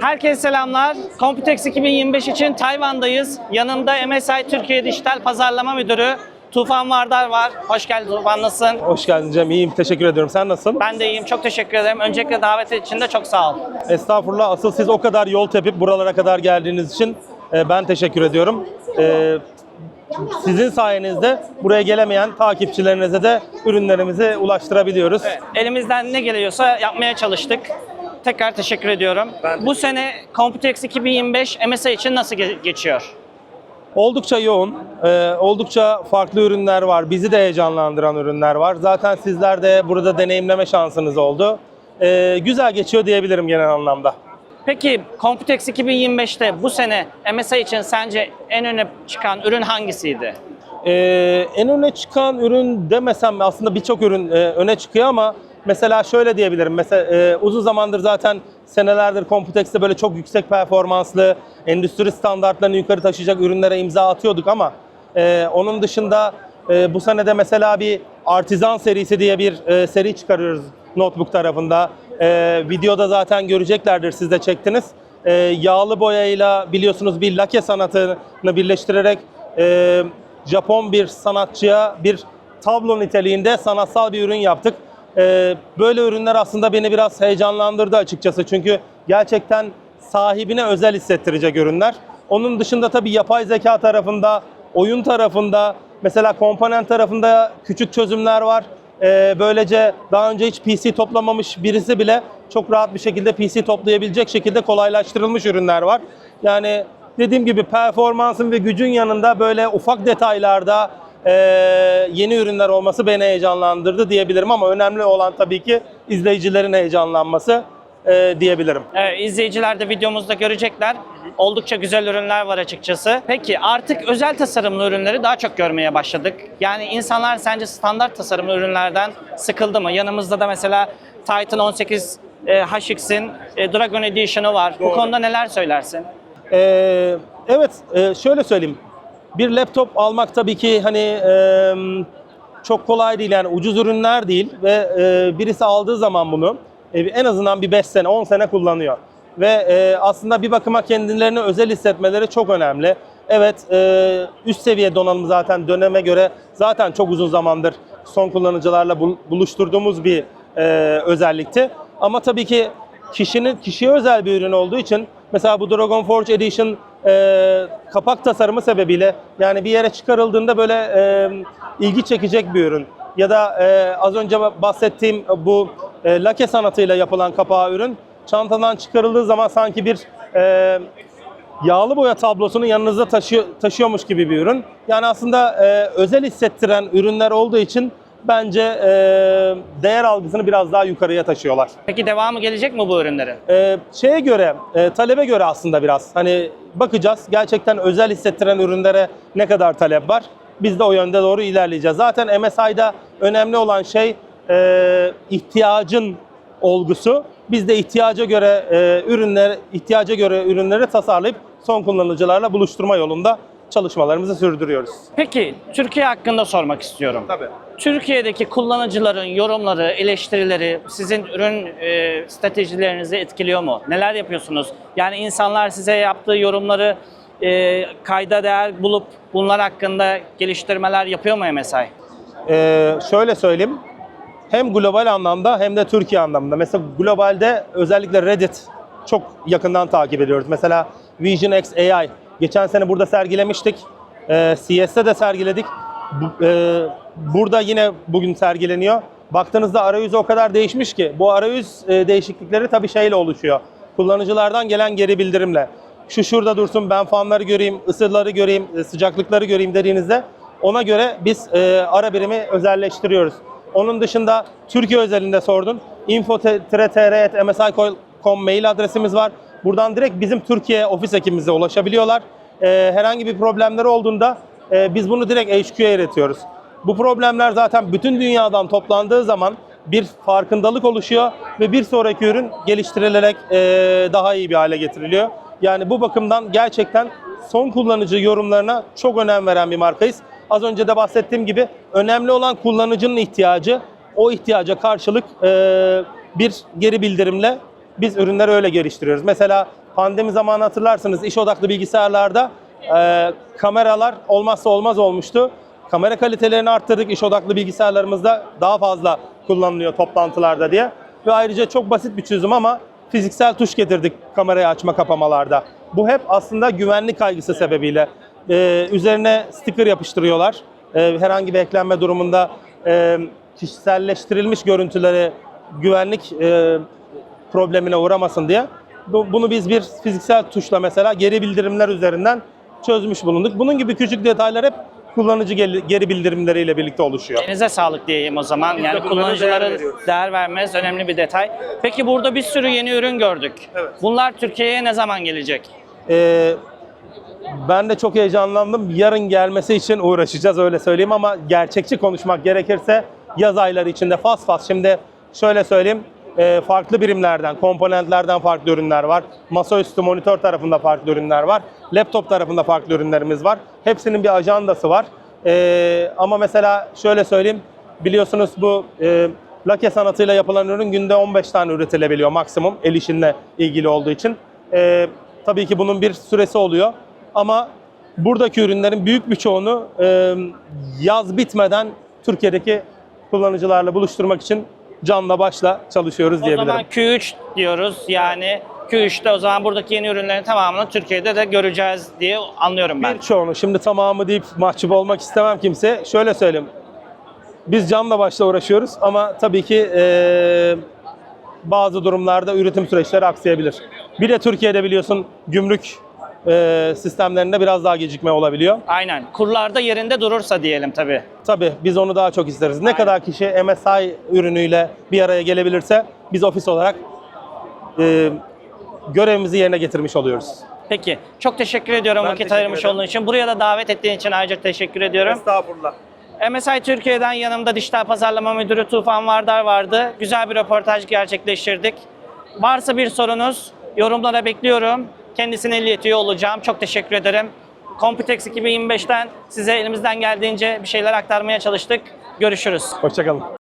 Herkese selamlar. Computex 2025 için Tayvan'dayız. Yanımda MSI Türkiye Dijital Pazarlama Müdürü Tufan Vardar var. Hoş geldin Tufan, nasılsın? Hoş geldin Cem. İyiyim. Teşekkür ediyorum. Sen nasılsın? Ben de iyiyim, çok teşekkür ederim. Öncelikle davet için de çok sağ ol. Estağfurullah. Asıl siz o kadar yol tepip buralara kadar geldiğiniz için e, ben teşekkür ediyorum. E, sizin sayenizde buraya gelemeyen takipçilerinize de ürünlerimizi ulaştırabiliyoruz. Elimizden ne geliyorsa yapmaya çalıştık. Tekrar teşekkür ediyorum. Bu sene Computex 2025 MSI için nasıl ge- geçiyor? Oldukça yoğun, e, oldukça farklı ürünler var. Bizi de heyecanlandıran ürünler var. Zaten sizler de burada deneyimleme şansınız oldu. E, güzel geçiyor diyebilirim genel anlamda. Peki Computex 2025'te bu sene MSI için sence en öne çıkan ürün hangisiydi? Ee, en öne çıkan ürün demesem aslında birçok ürün e, öne çıkıyor ama mesela şöyle diyebilirim. Mesela e, uzun zamandır zaten senelerdir Computex'te böyle çok yüksek performanslı, endüstri standartlarını yukarı taşıyacak ürünlere imza atıyorduk ama e, onun dışında e, bu sene de mesela bir Artisan serisi diye bir e, seri çıkarıyoruz notebook tarafında. E, videoda zaten göreceklerdir siz de çektiniz. E, yağlı boyayla biliyorsunuz bir lake sanatını birleştirerek e, Japon bir sanatçıya bir tablo niteliğinde sanatsal bir ürün yaptık. Ee, böyle ürünler aslında beni biraz heyecanlandırdı açıkçası. Çünkü gerçekten sahibine özel hissettirecek ürünler. Onun dışında tabii yapay zeka tarafında, oyun tarafında, mesela komponent tarafında küçük çözümler var. Ee, böylece daha önce hiç PC toplamamış birisi bile çok rahat bir şekilde PC toplayabilecek şekilde kolaylaştırılmış ürünler var. Yani dediğim gibi performansın ve gücün yanında böyle ufak detaylarda e, yeni ürünler olması beni heyecanlandırdı diyebilirim ama önemli olan tabii ki izleyicilerin heyecanlanması e, diyebilirim. Evet, izleyiciler de videomuzda görecekler. Oldukça güzel ürünler var açıkçası. Peki artık özel tasarımlı ürünleri daha çok görmeye başladık. Yani insanlar sence standart tasarımlı ürünlerden sıkıldı mı? Yanımızda da mesela Titan 18 e, HX'in e, Dragon Edition'ı var. Bu Doğru. konuda neler söylersin? Ee, evet, e, şöyle söyleyeyim. Bir laptop almak tabii ki hani e, çok kolay değil yani ucuz ürünler değil ve e, birisi aldığı zaman bunu e, en azından bir 5 sene 10 sene kullanıyor. Ve e, aslında bir bakıma kendilerini özel hissetmeleri çok önemli. Evet e, üst seviye donanım zaten döneme göre zaten çok uzun zamandır son kullanıcılarla bul- buluşturduğumuz bir e, özellikti. Ama tabii ki kişinin kişiye özel bir ürün olduğu için mesela bu Dragon Forge Edition e, kapak tasarımı sebebiyle yani bir yere çıkarıldığında böyle e, ilgi çekecek bir ürün. Ya da e, az önce bahsettiğim bu e, lake sanatıyla yapılan kapağı ürün çantadan çıkarıldığı zaman sanki bir e, yağlı boya tablosunu yanınızda taşıyor, taşıyormuş gibi bir ürün. Yani aslında e, özel hissettiren ürünler olduğu için bence e, değer algısını biraz daha yukarıya taşıyorlar. Peki devamı gelecek mi bu ürünlerin? Ee, şeye göre, e, talebe göre aslında biraz. Hani bakacağız gerçekten özel hissettiren ürünlere ne kadar talep var. Biz de o yönde doğru ilerleyeceğiz. Zaten MSI'da önemli olan şey e, ihtiyacın olgusu. Biz de ihtiyaca göre e, ürünler, ihtiyaca göre ürünleri tasarlayıp son kullanıcılarla buluşturma yolunda çalışmalarımızı sürdürüyoruz. Peki Türkiye hakkında sormak istiyorum. Tabii. Türkiye'deki kullanıcıların yorumları, eleştirileri sizin ürün e, stratejilerinizi etkiliyor mu? Neler yapıyorsunuz? Yani insanlar size yaptığı yorumları e, kayda değer bulup bunlar hakkında geliştirmeler yapıyor mu MSI? Ee, şöyle söyleyeyim. Hem global anlamda hem de Türkiye anlamında. Mesela globalde özellikle Reddit çok yakından takip ediyoruz. Mesela Vision X AI geçen sene burada sergilemiştik. Ee, CS'de de sergiledik. E, burada yine bugün sergileniyor. Baktığınızda arayüz o kadar değişmiş ki bu arayüz e, değişiklikleri tabii şeyle oluşuyor. Kullanıcılardan gelen geri bildirimle. Şu şurada dursun ben fanları göreyim, ısıları göreyim, e, sıcaklıkları göreyim dediğinizde ona göre biz e, ara birimi özelleştiriyoruz. Onun dışında Türkiye özelinde sordun. info-tr.msi.com mail adresimiz var. Buradan direkt bizim Türkiye ofis ekibimize ulaşabiliyorlar. E, herhangi bir problemleri olduğunda e, biz bunu direkt HQ'ya iletiyoruz. Bu problemler zaten bütün dünyadan toplandığı zaman bir farkındalık oluşuyor ve bir sonraki ürün geliştirilerek e, daha iyi bir hale getiriliyor. Yani bu bakımdan gerçekten son kullanıcı yorumlarına çok önem veren bir markayız. Az önce de bahsettiğim gibi önemli olan kullanıcının ihtiyacı. O ihtiyaca karşılık e, bir geri bildirimle biz ürünleri öyle geliştiriyoruz. Mesela pandemi zamanı hatırlarsınız iş odaklı bilgisayarlarda e, kameralar olmazsa olmaz olmuştu. Kamera kalitelerini arttırdık iş odaklı bilgisayarlarımızda daha fazla kullanılıyor toplantılarda diye. Ve ayrıca çok basit bir çözüm ama fiziksel tuş getirdik kamerayı açma kapamalarda. Bu hep aslında güvenlik kaygısı sebebiyle. E, üzerine sticker yapıştırıyorlar. E, herhangi bir eklenme durumunda e, kişiselleştirilmiş görüntüleri güvenlik e, problemine uğramasın diye. Bu- Bunu biz bir fiziksel tuşla mesela geri bildirimler üzerinden çözmüş bulunduk. Bunun gibi küçük detaylar hep kullanıcı geri bildirimleriyle birlikte oluşuyor. Elinize sağlık diyeyim o zaman. Biz de yani bunlara kullanıcılara değer değer, veriyoruz. vermeniz önemli bir detay. Peki burada bir sürü yeni ürün gördük. Evet. Bunlar Türkiye'ye ne zaman gelecek? Ee, ben de çok heyecanlandım. Yarın gelmesi için uğraşacağız öyle söyleyeyim ama gerçekçi konuşmak gerekirse yaz ayları içinde fas fas. Şimdi şöyle söyleyeyim. E, farklı birimlerden, komponentlerden farklı ürünler var. Masaüstü monitör tarafında farklı ürünler var. Laptop tarafında farklı ürünlerimiz var. Hepsinin bir ajandası var. E, ama mesela şöyle söyleyeyim. Biliyorsunuz bu e, lake sanatıyla yapılan ürün günde 15 tane üretilebiliyor maksimum el işinle ilgili olduğu için. E, tabii ki bunun bir süresi oluyor. Ama buradaki ürünlerin büyük bir çoğunu e, yaz bitmeden Türkiye'deki kullanıcılarla buluşturmak için canla başla çalışıyoruz O diyebilirim. zaman Q3 diyoruz. Yani Q3'te o zaman buradaki yeni ürünlerin tamamını Türkiye'de de göreceğiz diye anlıyorum ben. Birçoğunu şimdi tamamı deyip mahcup olmak istemem kimse. Şöyle söyleyeyim. Biz canla başla uğraşıyoruz ama tabii ki e, bazı durumlarda üretim süreçleri aksayabilir. Bir de Türkiye'de biliyorsun gümrük e, sistemlerinde biraz daha gecikme olabiliyor. Aynen. Kurlarda yerinde durursa diyelim tabii. Tabii biz onu daha çok isteriz. Ne Aynen. kadar kişi MSI ürünüyle bir araya gelebilirse biz ofis olarak e, görevimizi yerine getirmiş oluyoruz. Peki. Çok teşekkür ediyorum Ben vakit teşekkür ayırmış ederim. olduğun için. Buraya da davet ettiğin için ayrıca teşekkür ediyorum. Estağfurullah. MSI Türkiye'den yanımda dijital pazarlama müdürü Tufan Vardar vardı. Güzel bir röportaj gerçekleştirdik. Varsa bir sorunuz yorumlara bekliyorum. Kendisine iletiyor olacağım. Çok teşekkür ederim. Computex 2025'ten size elimizden geldiğince bir şeyler aktarmaya çalıştık. Görüşürüz. Hoşçakalın.